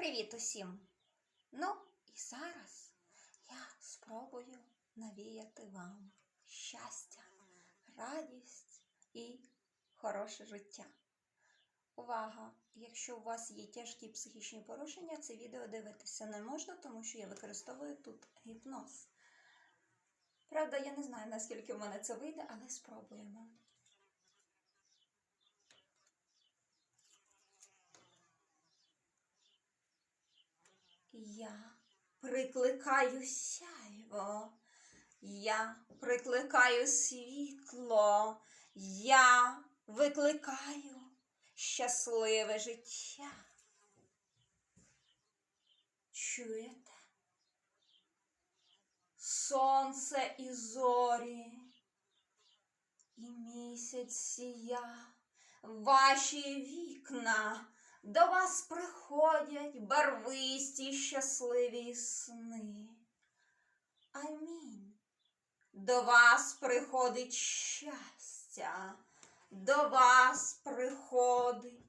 Привіт усім! Ну, і зараз я спробую навіяти вам щастя, радість і хороше життя. Увага! Якщо у вас є тяжкі психічні порушення, це відео дивитися не можна, тому що я використовую тут гіпноз. Правда, я не знаю, наскільки в мене це вийде, але спробуємо. Я прикликаю сяйво, я прикликаю світло, я викликаю щасливе життя. Чуєте? Сонце і зорі, і місяць сія, ваші вікна. До вас приходять барвисті щасливі сни. Амінь. До вас приходить щастя, до вас приходить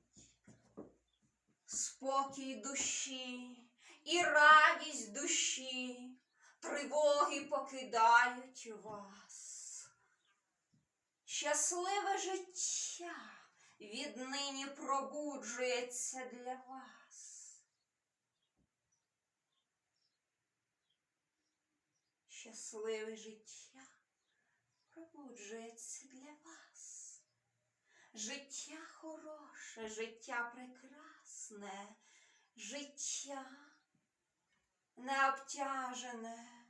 спокій душі і радість душі, тривоги покидають вас. Щасливе життя віднині пробуджується для вас. Щасливе життя пробуджується для вас. Життя хороше, життя прекрасне, життя не обтяжене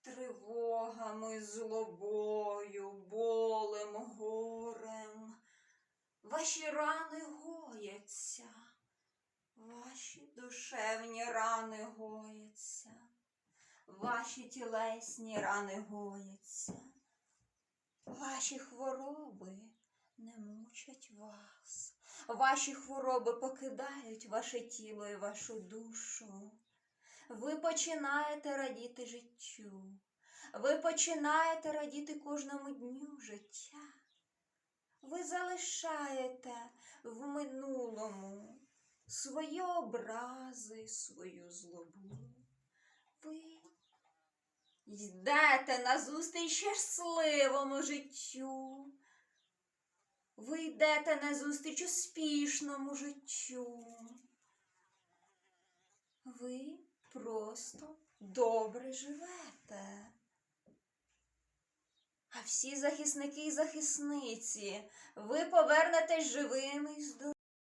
тривогами, злобою, болем, горем. Ваші рани гояться, ваші душевні рани гояться, ваші тілесні рани гояться, ваші хвороби не мучать вас, ваші хвороби покидають ваше тіло і вашу душу. Ви починаєте радіти життю, ви починаєте радіти кожному дню життя. Ви залишаєте в минулому свої образи, свою злобу. Ви йдете назустріч щасливому життю. Ви йдете назустріч успішному життю. Ви просто добре живете. А всі захисники і захисниці, ви повернетесь живими і здоровими.